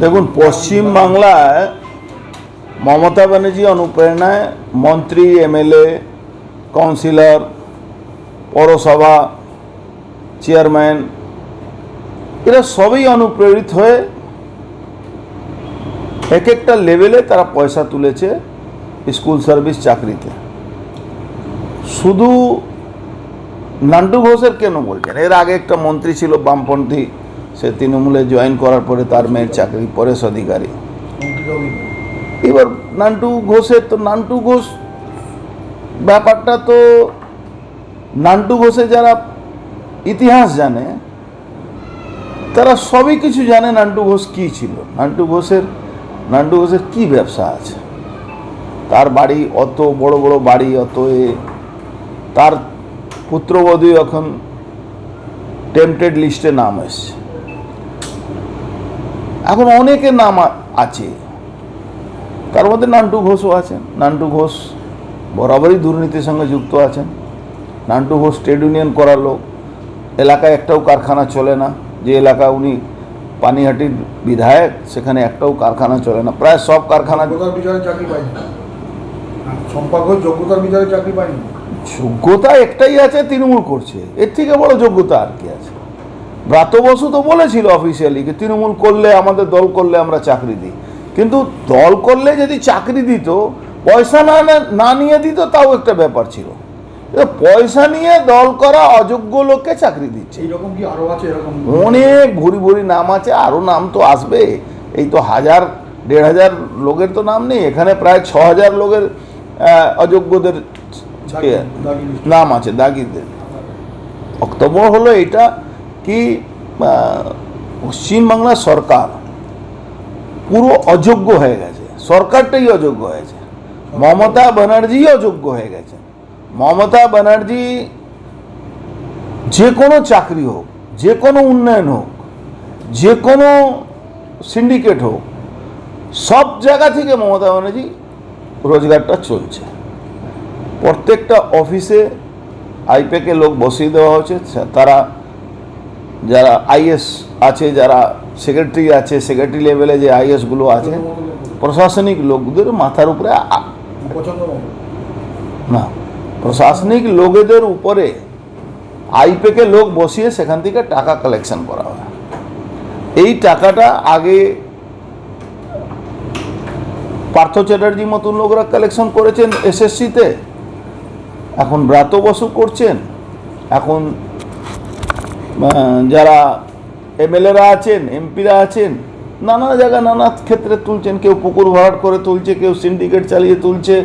দেখুন, পশ্চিম বাংলায় মমতা ব্যানার্জি অনুপ্রেরণায় মন্ত্রী, এমএলএ, কাউন্সিলর, পৌরসভা, চেয়ারম্যান, এরা সবই অনুপ্রেরিত হয়ে এক একটা লেভেলে তারা পয়সা তুলেছে স্কুল সার্ভিস চাকরিতে। শুধু নান্ডু ঘোষের কেন বলছেন? এর আগে একটা মন্ত্রী ছিল বামপন্থী সে তৃণমূলে জয়েন করার পরে তার মেয়ের চাকরি পরেশ অধিকারী। এবার নান্টু ঘোষের তো নান্টু ঘোষ ব্যাপারটা তো নান্টু ঘোষে যারা ইতিহাস জানে, তারা সবই কিছু জানে নান্টু ঘোষ কী ছিল। নান্টু ঘোষের নান্টু ঘোষের কী ব্যবসা আছে? তার বাড়ি অত বড় বড় বাড়ি, অত এ তার পুত্রবধূ এখন টেম্পটেড লিস্টে নাম এসছে। এখন অনেকের নাম আছে। তার মধ্যে নান্টু ঘোষও আছেন। নান্টু ঘোষ বরাবরই দুর্নীতির সঙ্গে যুক্ত আছেন। নান্টু ঘোষ ট্রেড ইউনিয়ন করার লোক। এলাকায় একটাও কারখানা চলে না। যে এলাকা উনি পানিহাটির বিধায়ক সেখানে একটাও কারখানা চলে না। প্রায় সব কারখানা বিচারে চাকরি পাইনি। সম্পর্ক যোগ্যতার বিচারে চাকরি পাইনি। যোগ্যতা একটাই আছে তৃণমূল করছে। এর থেকে বড় যোগ্যতা আর কি আছে? ব্রাত বসু তো বলেছিল অফিসিয়ালি যে তৃণমূল করলে আমাদের দল করলে আমরা চাকরি দিই। কিন্তু দল করলে যদি চাকরি দিত পয়সা না না- নিয়ে দিত তাও একটা ব্যাপার ছিল। পয়সা নিয়ে দল করা অযোগ্য লোককে চাকরি দিচ্ছে। এইরকম কি আরও আছে? এরকম অনেক ভুরি ভুরি নাম আছে আরও নাম তো আসবে। এই তো হাজার দেড় হাজার লোকের তো নাম নেই এখানে প্রায় ছ হাজার লোকের অযোগ্যদের। নাম আছে দাগিদের বক্তব্য হলো এটা কি পশ্চিমবাংলা সরকার পুরো অযোগ্য হয়ে গেছে। সরকারটাই অযোগ্য হয়েছে। মমতা ব্যানার্জি অযোগ্য হয়ে গেছে। মমতা ব্যানার্জি যে কোনো চাকরি হোক, যে কোনো উন্নয়ন হোক, যে কোনো সিন্ডিকেট হোক, সব জায়গা থেকে মমতা ব্যানার্জি রোজগারটা চলছে। প্রত্যেকটা অফিসে আইপ্যাকে লোক বসিয়ে দেওয়া হয়েছে, তারা যারা আইএস আছে, যারা সেক্রেটারি আছে, সেক্রেটারি লেভেলে যে আইএসগুলো আছে, প্রশাসনিক লোকদের মাথার উপরে না, প্রশাসনিক লোকেদের উপরে আইপেকে লোক বসিয়ে সেখান থেকে টাকা কালেকশন করা হয়। এই টাকাটা আগে পার্থ চ্যাটার্জি মতন লোকরা কালেকশন করেছেন এসএসসিতে এখন ব্রাত বসু করছেন। এখন যারা এমএলএরা আছেন এমপিরা আছেন নানা জায়গায় নানা ক্ষেত্রে তুলছেন। কেউ পুকুর ভরাট করে তুলছে কেউ সিন্ডিকেট চালিয়ে তুলছে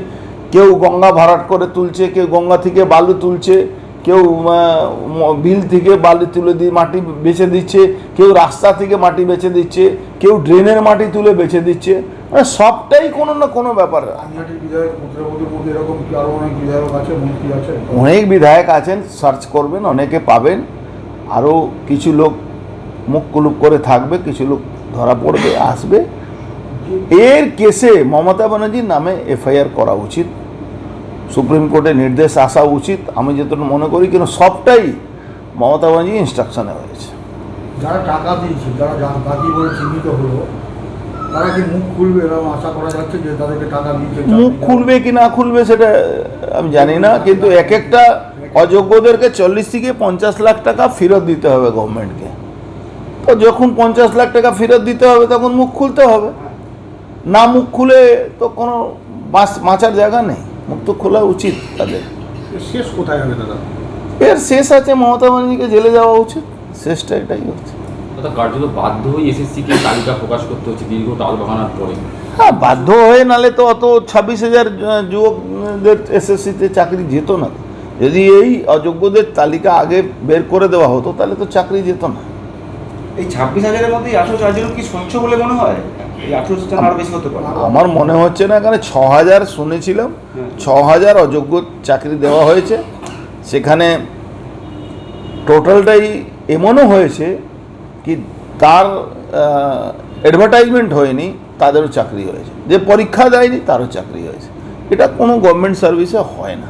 কেউ গঙ্গা ভরাট করে তুলছে কেউ গঙ্গা থেকে বালু তুলছে কেউ বিল থেকে বালু তুলে দিয়ে মাটি বেছে দিচ্ছে কেউ রাস্তা থেকে মাটি বেছে দিচ্ছে কেউ ড্রেনের মাটি তুলে বেছে দিচ্ছে। মানে সবটাই কোনো না কোনো ব্যাপার। অনেক বিধায়ক আছেন সার্চ করবেন অনেকে পাবেন। আরও কিছু লোক মুখ কুলুপ করে থাকবে কিছু লোক ধরা পড়বে আসবে। এর কেসে মমতা ব্যানার্জির নামে এফআইআর করা উচিত। সুপ্রিম কোর্টে নির্দেশ আসা উচিত। আমি যতটুকু মনে করি কিন্তু সবটাই মমতা ব্যানার্জি ইনস্ট্রাকশনে হয়েছে। যারা টাকা দিয়েছে যারা দাগি বলে চিহ্নিত হলো তারা কি মুখ খুলবে এরকম আশা করা যাচ্ছে যে তাদেরকে টাকা দিয়েছে? মুখ খুলবে কি না খুলবে সেটা আমি জানি না কিন্তু এক একটা অযোগ্যদেরকে চল্লিশ থেকে পঞ্চাশ লাখ টাকা ফেরত দিতে হবে গভর্নমেন্টকে। তো যখন পঞ্চাশ লাখ টাকা ফেরত দিতে হবে তখন মুখ খুলতে হবে। না মুখ খুলে তো কোনো মাছ মাচার জায়গা নেই। মুখ তো খোলা উচিত তাদের। শেষ কোথায় হবে দাদা? এর শেষ আছে মমতা ব্যানার্জিকে জেলে যাওয়া উচিত। শেষটা এটাই হচ্ছে। কার্যত বাধ্য হয়ে এসএসসিকে তালিকা প্রকাশ করতে হচ্ছে দীর্ঘ টাল বাহানার পরে। হ্যাঁ বাধ্য হয়ে নালে তো অত ছাব্বিশ হাজার যুবকদের এসএসসিতে চাকরি যেত না। যদি এই অযোগ্যদের তালিকা আগে বের করে দেওয়া হতো তাহলে তো চাকরি যেত না। এই ছাব্বিশ হাজারের মধ্যে আঠারো চারজন কি সচ্ছ বলে মনে হয়? আমার মনে হচ্ছে না এখানে ছ হাজার শুনেছিলাম ছ হাজার অযোগ্য চাকরি দেওয়া হয়েছে। সেখানে টোটালটাই এমনও হয়েছে কি তার অ্যাডভার্টাইজমেন্ট হয়নি তাদেরও চাকরি হয়েছে। যে পরীক্ষা দেয়নি তারও চাকরি হয়েছে। এটা কোনো গভর্নমেন্ট সার্ভিসে হয় না।